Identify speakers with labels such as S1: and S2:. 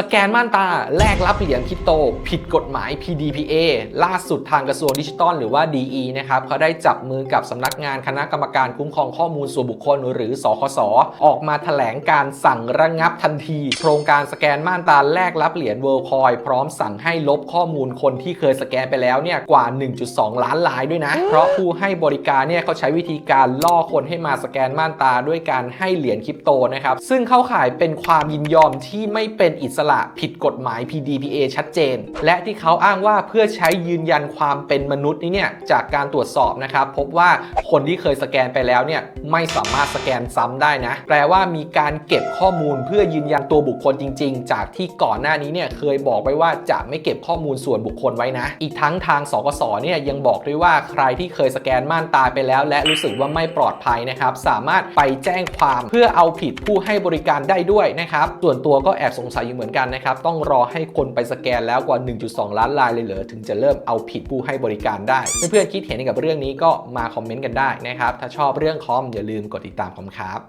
S1: สแกนม่านตาแลกรับเหรียญคริปโต ผิดกฎหมาย PDPA ล่าสุดทางกระทรวงดิจิทัลหรือว่า DE นะครับเขาได้จับมือกับสำนักงานคณะกรรมการคุ้มครองข้อมูลส่วนบุคคลหรือสคสออกมาแถลงการสั่งระงับทันที โครงการสแกนม่านตาแลกรับเหรียญเวิร์คอยพร้อมสั่งให้ลบข้อมูลคนที่เคยสแกนไปแล้วเนี่ยกว่า 1.2 ล้านรายด้วยนะ เพราะผู้ให้บริการเนี่ยเขาใช้วิธีการล่อคนให้มาสแกนม่านตาด้วยการให้เหรียญคริปโตนะครับซึ่งเข้าข่ายเป็นความยินยอมที่ไม่เป็นอิสระผิดกฎหมาย PDPA ชัดเจน และที่เขาอ้างว่าเพื่อใช้ยืนยันความเป็นมนุษย์นี้เนี่ยจากการตรวจสอบนะครับ พบว่าคนที่เคยสแกนไปแล้วเนี่ยไม่สามารถสแกนซ้ำได้นะ แปลว่ามีการเก็บข้อมูลเพื่อยืนยันตัวบุคคลจริง ๆ จากที่ก่อนหน้านี้เนี่ยเคยบอกไว้ว่าจะไม่เก็บข้อมูลส่วนบุคคลไว้นะ อีกทั้งทางสกสเนี่ยยังบอกด้วยว่าใครที่เคยสแกนม่านตาไปแล้ว และรู้สึกว่าไม่ปลอดภัยนะครับสามารถไปแจ้งความเพื่อเอาผิดผู้ให้บริการได้ด้วยนะครับส่วนตัวก็แอบสงสัยอยู่เหมือนกันนะครับ ต้องรอให้คนไปสแกนแล้วกว่า 1.2 ล้านลายเลยเหรอถึงจะเริ่มเอาผิดผู้ให้บริการได้ เพื่อนๆคิดเห็นกับเรื่องนี้ก็มาคอมเมนต์กันได้นะครับ ถ้าชอบเรื่องคอมอย่าลืมกดติดตามผมครับ